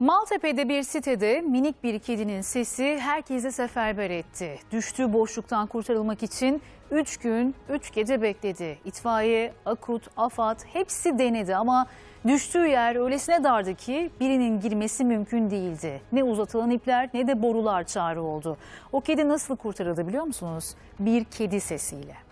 Maltepe'de bir sitede minik bir kedinin sesi herkese seferber etti. Düştüğü boşluktan kurtarılmak için 3 gün 3 gece bekledi. İtfaiye, AKUT, AFAD hepsi denedi ama düştüğü yer öylesine dardı ki birinin girmesi mümkün değildi. Ne uzatılan ipler ne de borular çare oldu. O kedi nasıl kurtarıldı biliyor musunuz? Bir kedi sesiyle.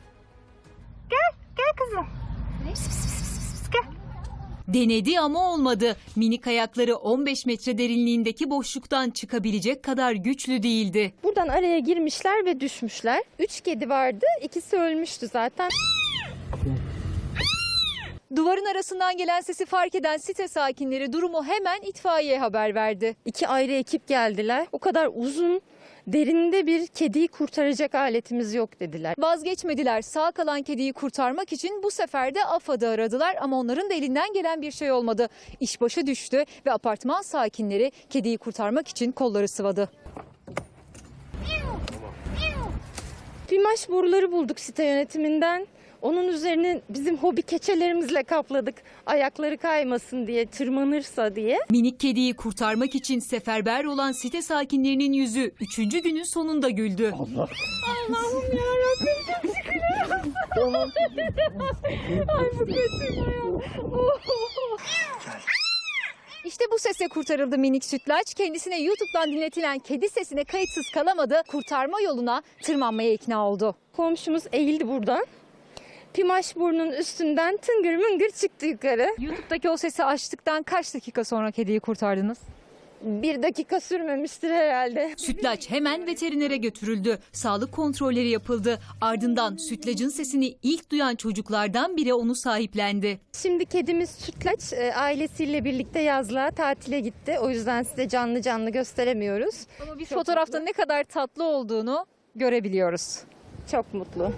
Denedi ama olmadı. Minik ayakları 15 metre derinliğindeki boşluktan çıkabilecek kadar güçlü değildi. Buradan araya girmişler ve düşmüşler. Üç kedi vardı. İkisi ölmüştü zaten. Duvarın arasından gelen sesi fark eden site sakinleri durumu hemen itfaiyeye haber verdi. İki ayrı ekip geldiler. O kadar uzun, derinde bir kediyi kurtaracak aletimiz yok dediler. Vazgeçmediler. Sağ kalan kediyi kurtarmak için bu sefer de AFAD'ı aradılar ama onların da elinden gelen bir şey olmadı. İş başa düştü ve apartman sakinleri kediyi kurtarmak için kolları sıvadı. Pimaş boruları bulduk site yönetiminden. Onun üzerine bizim hobi keçelerimizle kapladık. Ayakları kaymasın diye, tırmanırsa diye. Minik kediyi kurtarmak için seferber olan site sakinlerinin yüzü 3. günün sonunda güldü. Allah'ım yarabbim çok şükür. Ay bu kaçırma ya. İşte bu sese kurtarıldı minik sütlaç. Kendisine YouTube'dan dinletilen kedi sesine kayıtsız kalamadı. Kurtarma yoluna tırmanmaya ikna oldu. Komşumuz eğildi buradan. Pimaş burnunun üstünden tıngır mıngır çıktı yukarı. YouTube'daki o sesi açtıktan kaç dakika sonra kediyi kurtardınız? Bir dakika sürmemiştir herhalde. Sütlaç hemen veterinere götürüldü. Sağlık kontrolleri yapıldı. Ardından sütlacın sesini ilk duyan çocuklardan biri onu sahiplendi. Şimdi kedimiz Sütlaç e, ailesiyle birlikte yazlığa tatile gitti. O yüzden size canlı canlı gösteremiyoruz. Ama biz fotoğrafta ne kadar tatlı olduğunu görebiliyoruz. Çok mutlu.